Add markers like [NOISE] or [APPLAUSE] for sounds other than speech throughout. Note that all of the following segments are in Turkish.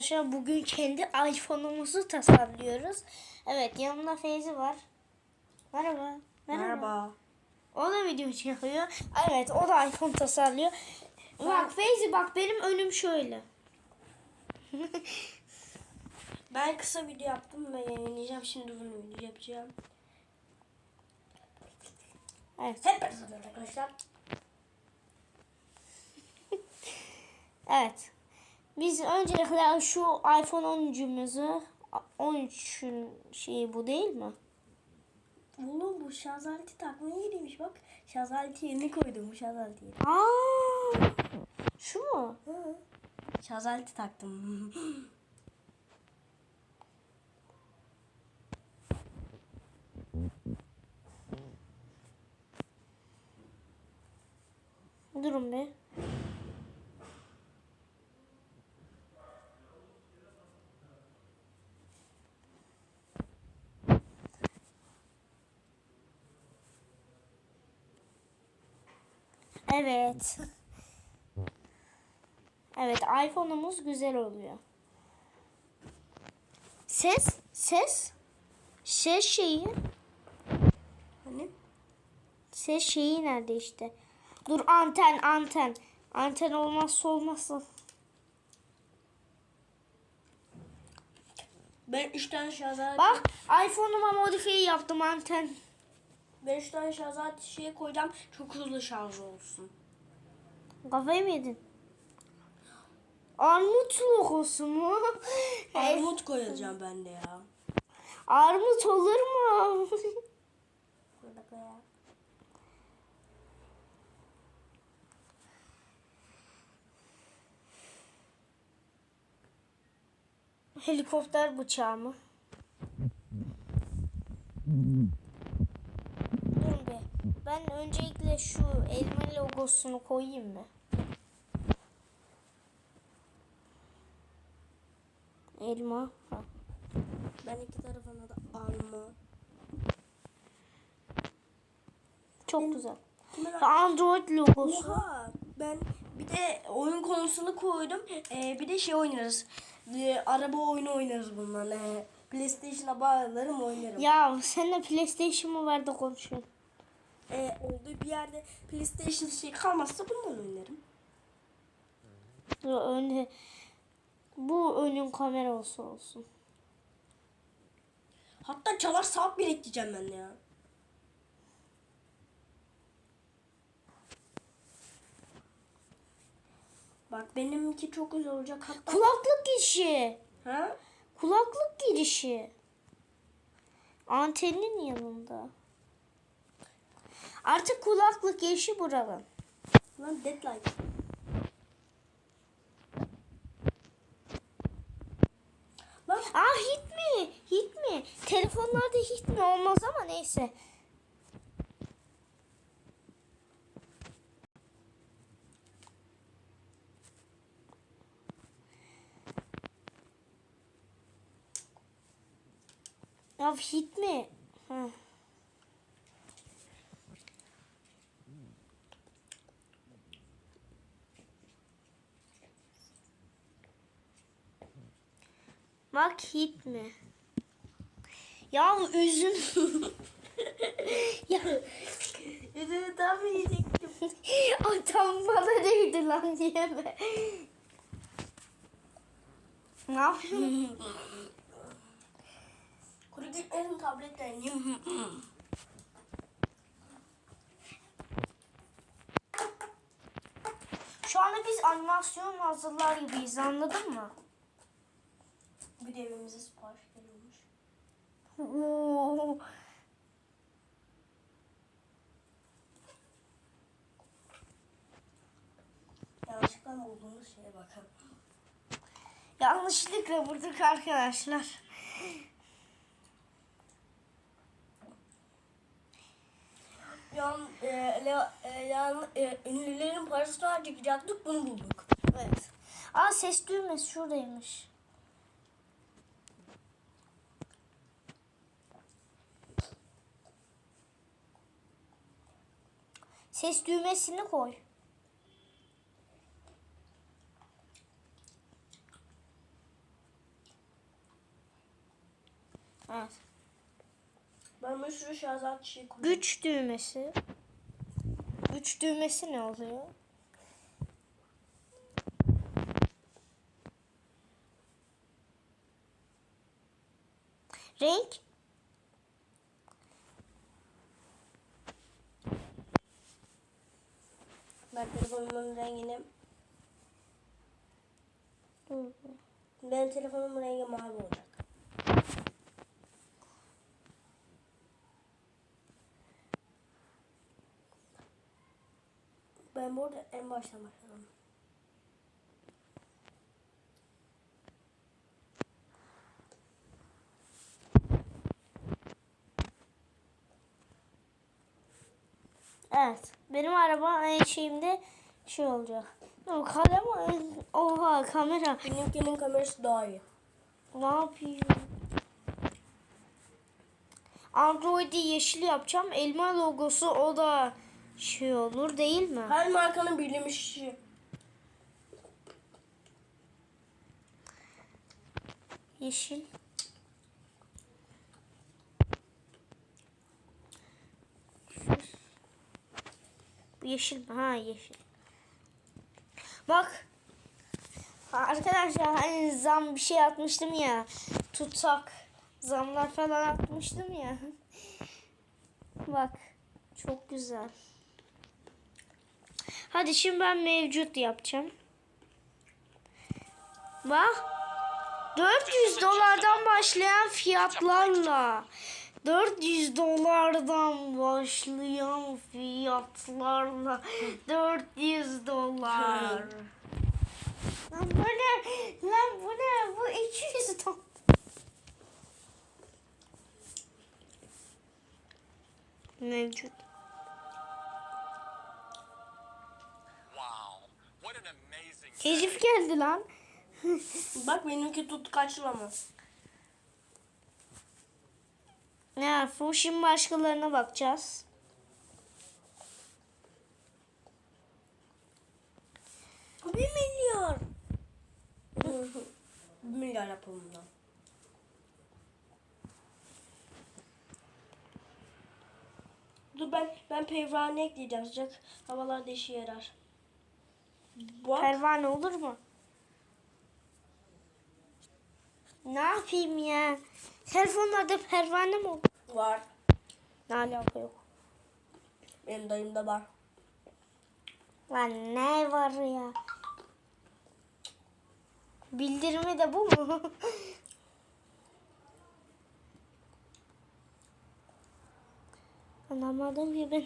Arkadaşlar bugün kendi iPhone'umuzu tasarlıyoruz. Evet yanımda Feyzi var. Merhaba. Merhaba. O da video çekiyor. Evet o da iPhone tasarlıyor. Bak Feyzi bak benim önüm şöyle. [LAUGHS] Ben kısa video yaptım ve yayınlayacağım. Şimdi uzun video yapacağım. Evet. Hep arkadaşlar. [LAUGHS] Evet. Biz öncelikle şu iPhone 13'ümüzü 13'ün şeyi bu değil mi? Oğlum bu şarj aleti takmaya girmiş bak. Şarj aleti yerine koydum bu şarj aleti yerine. Aa! Şu mu? Hı. Şarj aleti taktım. Durun bir. Evet. Evet, iPhone'umuz güzel oluyor. Ses, ses. Ses şeyi. hani? Ses şeyi nerede işte? Dur anten anten. Anten olmazsa olmazsa. Ben 3 tane şarj Bak iPhone'uma modifiye yaptım anten. Ben 3 tane şarj aleti şeye koyacağım. Çok hızlı şarj olsun. Kafayı mı yedin? Armut logosu mu? [LAUGHS] Armut koyacağım ben de ya. Armut olur mu? Helikopter bıçağı mı? Durun be. Ben öncelikle şu elma logosunu koyayım mı? Elma. Ha. Ben iki tarafına da alma. Çok güzel. Kimin Android logosu. Oha ben bir de oyun konusunu koydum. Ee, bir de şey oynarız. Ee, araba oyunu oynarız bunlarla. Ee, PlayStation'a bağlarım oynarım. Ya seninle PlayStation mı var da konuşuyorsun? Ee, olduğu bir yerde PlayStation şey kalmazsa bundan oynarım. Ya Önde, bu önün kamera olsa olsun. Hatta çalar saat bile ekleyeceğim ben ya. Bak benimki çok güzel olacak hatta. Kulaklık girişi. Ha? Kulaklık girişi. Antenin yanında. Artık kulaklık girişi buranın. Lan deadline. Lan Aa hit mi? Hit mi? Telefonlarda hit mi olmaz ama neyse. Ya hit mi? Hı. Hit mi? [LAUGHS] Ya üzüm. ya yüzünü tam yiyecektim. [LAUGHS] Atam bana değdi lan diye be. Ne yapıyorsun? [LAUGHS] Kuru gitmesin yiyeyim. Şu anda biz animasyon hazırlar gibiyiz anladın mı? Bir de evimize sipariş geliyormuş. Oo. Yanlışlıkla bulduğumuz şeye bakalım. Yanlışlıkla vurduk arkadaşlar. Yan, e, le, e, yan, e, ünlülerin parasını harcayacaktık bunu bulduk. Evet. Aa ses düğmesi şuradaymış. ses düğmesini koy. Evet. Ben bir sürü şarjat şey koyayım. Güç düğmesi. Güç düğmesi ne oluyor? Renk Ben telefonumun rengini... Benim telefonumun rengi mavi olacak. Ben burada en baştan başladım. Evet. Benim araba en şeyimde şey olacak. O kalem oha kamera. Benimkinin kamerası daha iyi. Ne yapayım? Android'i yeşil yapacağım. Elma logosu o da şey olur değil mi? Her markanın bilmiş Yeşil. Bu yeşil? Ha yeşil. Bak. Arkadaşlar hani zam bir şey atmıştım ya. Tutsak zamlar falan atmıştım ya. [LAUGHS] Bak. Çok güzel. Hadi şimdi ben mevcut yapacağım. Bak. 400 dolardan başlayan fiyatlarla 400 dolardan başlayan fiyatlarla 400 dolar. Lan bu ne? Lan bu ne? Bu 200 dolar. Mevcut. Wow, what an amazing Keşif geldi lan. Bak benimki tut kaçlama. Ne? Fuşin başkalarına bakacağız. Bir milyar. [LAUGHS] Bir milyar yapalım bundan. Dur ben ben pervane ekleyeceğim sıcak havalarda işe yarar. Bak Pervane olur mu? Ne yapayım ya? Telefonlarda pervane mi olur? Var. Ne alaka yok. Benim dayımda var. Lan ne var ya? Bildirimi de bu mu? Anlamadım ki ben.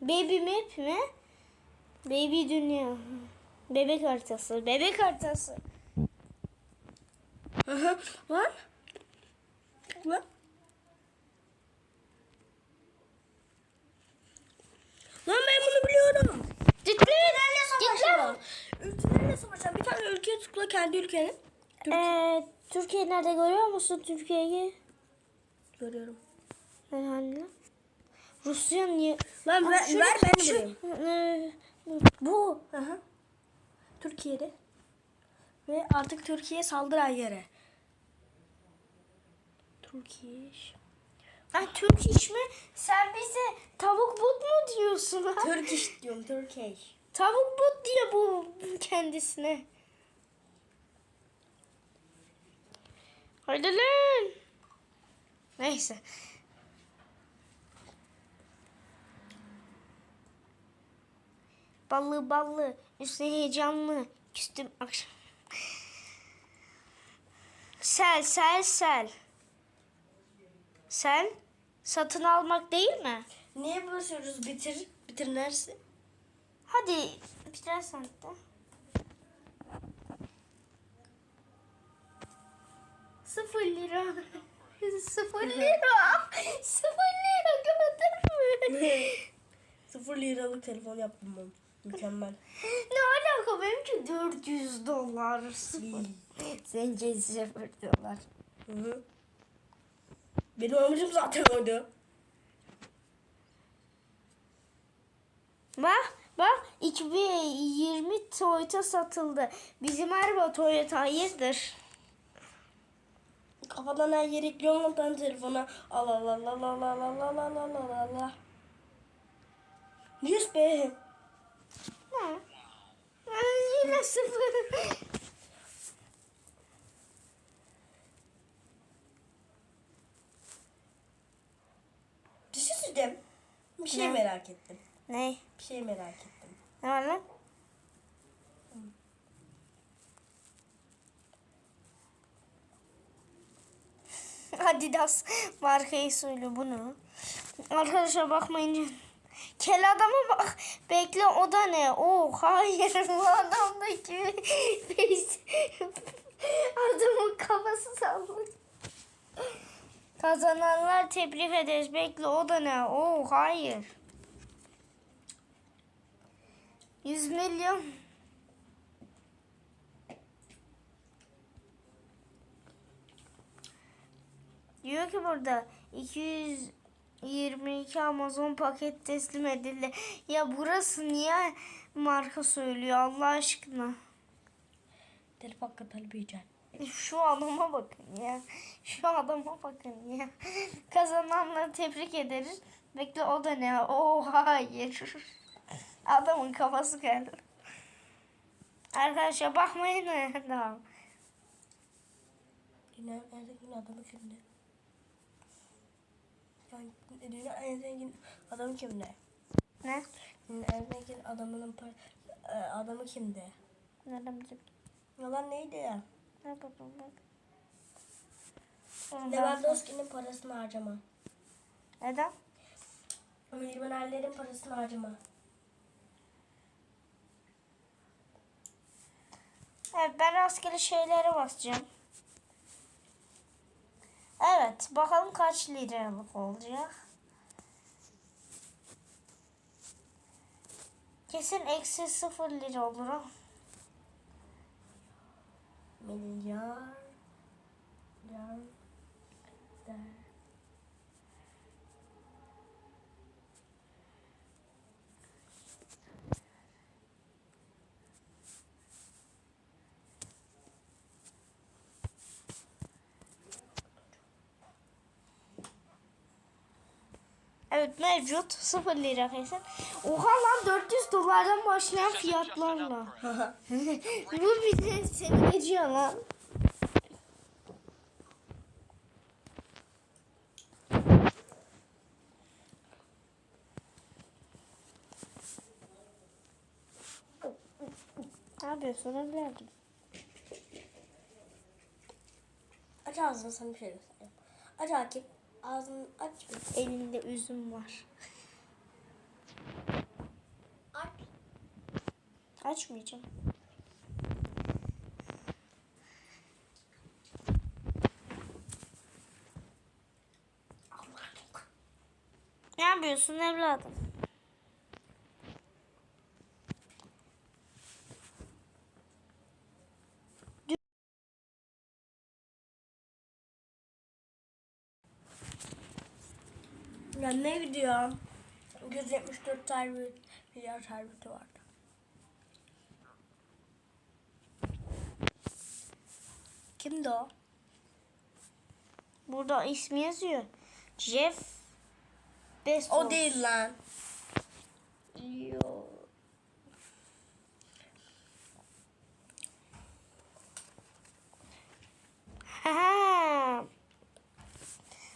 Baby map mi? Baby dünya. Bebek haritası. Bebek haritası. Lan. Lan. Lan ben bunu biliyorum. Git Git lan. Ülkelerle savaşan bir tane ülkeye tıkla kendi ülkenin. Türk- Ee, Türkiye nerede görüyor musun Türkiye'yi? Görüyorum. Herhalde. Rusya niye? Lan Aa, ver, ver ben şu-. Ee, bu. Aha. Türkiye'de. Ve artık Türkiye saldıran yere. Türkiye. Ha, Türk iş mi? Sen bize tavuk but mu diyorsun ha? Turkish diyorum Turkish. Tavuk but diyor bu kendisine. Hadi lan. Neyse. Ballı ballı, üstüne heyecanlı, küstüm akşam. Sel, sel, sel. Sel, satın almak değil mi? Niye basıyoruz bitir? Bitir neresi? Hadi bitirersen de. Sıfır lira. [LAUGHS] Sıfır lira. [LAUGHS] Sıfır lira gördün mü? Sıfır liralık telefon yaptım ben. Mükemmel. [LAUGHS] ne alaka benimki 400 dolar. Sıfır. Sence sıfır dolar. Hı hı. Benim amacım zaten oydu. Bak Bak 2020 Toyota satıldı. Bizim araba Toyota hayırdır? Kafadan her yere ekliyorum ben telefona. Allah Allah Allah Allah Allah Allah Allah Allah Allah Allah. Yüz be. Ay, Yine sıfır. Söyleyeceğim. Bir şey Ne? merak ettim. ne? Bir şey merak ettim. Ne var lan? [LAUGHS] Adidas markayı söyle bunu. Arkadaşlar bakmayın. [LAUGHS] Kel adama bak. Bekle o da ne? Oh hayır bu adamdaki. [LAUGHS] Adamın kafası sallanıyor. Kazananlar tebrik ederiz. Bekle o da ne? Oh hayır. 100 milyon. Diyor ki burada 222 Amazon paket teslim edildi. Ya burası niye marka söylüyor Allah aşkına? Telif hakkı talep edeceğim. Şu adama bakın ya. Şu adama bakın ya. Kazananları tebrik ederiz. Bekle o da ne? Oo hayır. Adamın kafası geldi. Arkadaşlar bakmayın. Tamam. Dünyanın en zengin adamı kimdi? Yani dünyanın en zengin adamı kimdi? Ne? Dünyanın en zengin adamının e, adamı kimdi? Nereden bileyim? Yalan neydi ya? Bakalım bak. Ondan- Lewandowski'nin parasını harcama. Neden? Milyonerlerin parasını harcama. Evet ben rastgele şeylere basacağım. Evet bakalım kaç liralık olacak. Kesin eksi sıfır lira olur. mini jar jar Evet mevcut sıfır lira kesin. Oha lan 400 dolardan başlayan fiyatlarla. [LAUGHS] Bu bir de seni geçiyor lan. Ne yapıyorsun evladım? Aç ağzını sana bir şey göstereyim. Aç Akif. Ağzını aç. Elinde üzüm var. Aç. Açmayacağım. Ne yapıyorsun evladım? Ya ne video? 174 tane milyar serveti vardı. Kimdi o? Burada ismi yazıyor. Jeff Bezos. O değil lan. Yo. Ha.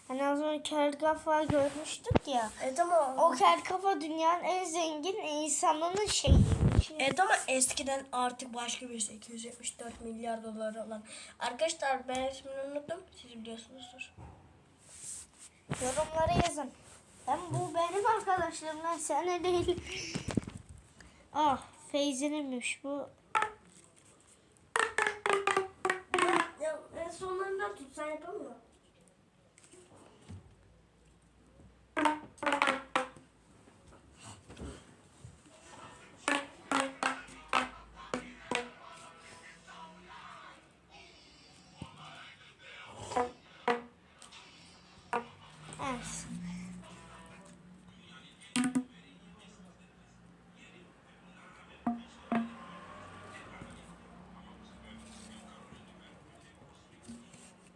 Hani az önce kel kafa görmüştük ya. Evet ama O kel kafa dünyanın en zengin insanının şeyiymiş. Evet ama eskiden artık başka birisi 274 milyar doları olan. Arkadaşlar ben ismini unuttum. Siz biliyorsunuzdur. Yorumlara yazın. Ben bu benim arkadaşlarım lan sana değil. Ah Feyzi'ninmiş bu. Ya en sonlarında tutsan yapamıyor.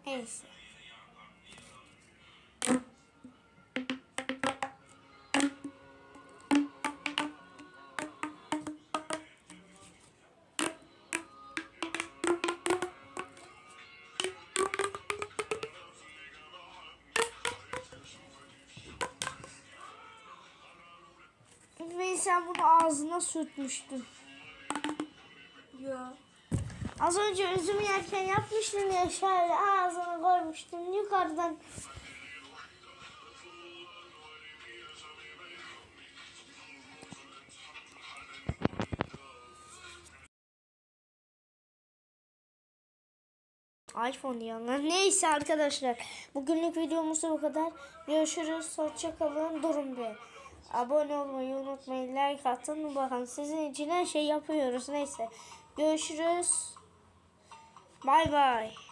Neyse. Ve sen bunu ağzına sürtmüştün. Az önce üzüm yerken yapmıştın ya şöyle ağzına koymuştun yukarıdan. iPhone diyorlar. Neyse arkadaşlar. Bugünlük videomuz bu kadar. Görüşürüz. Hoşçakalın. Durun bir. Abone olmayı unutmayın. Like atın. Bakın sizin için her şey yapıyoruz. Neyse. Görüşürüz. Bay.